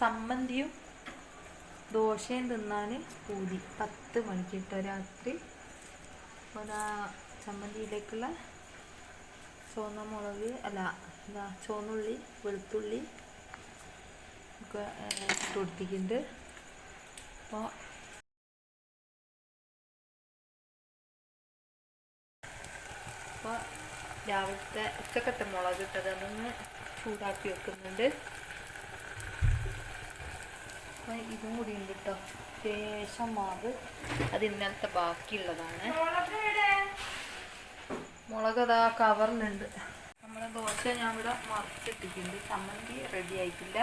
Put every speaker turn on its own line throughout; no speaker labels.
ചമ്മന്തിയും ദോശയും തിന്നാൻ പൂതി. പത്ത് മണിക്ക് കേട്ടോ രാത്രി. അതാ ചമ്മന്തിയിലേക്കുള്ള ചുവന്ന മുളക് അല്ല എന്താ ചുവന്നുള്ളി വെളുത്തുള്ളി ഒക്കെ കൊടുത്തിട്ടുണ്ട്. അപ്പോൾ അപ്പോൾ രാവിലത്തെ ഉച്ചക്കത്തെ മുളക് ഇട്ടത് അതൊന്ന് ചൂടാക്കി വെക്കുന്നുണ്ട്. അപ്പോൾ ഇതും കൂടി ഉണ്ട് കേട്ടോ ശേഷം മാവ് അത് ഇന്നലത്തെ ബാക്കിയുള്ളതാണ്. മുളക് അതാ കവറിലുണ്ട് നമ്മുടെ ദോശ ഞാൻ ഇവിടെ മറിച്ചിട്ടിട്ടുണ്ട് ചമ്മന്തി റെഡി ആയിട്ടില്ല.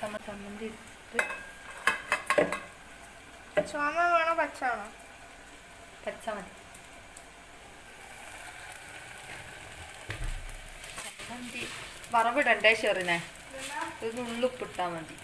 ചമ്മ ചമ്മന്തി ഇട്ട്
ചുമ വേണോ പച്ച വേണോ
പച്ച മതി. ചമ്മന്തി വറവിടണ്ടേ ഷെറിനെ ഇത് ഉള്ളിപ്പിട്ടാൽ മതി.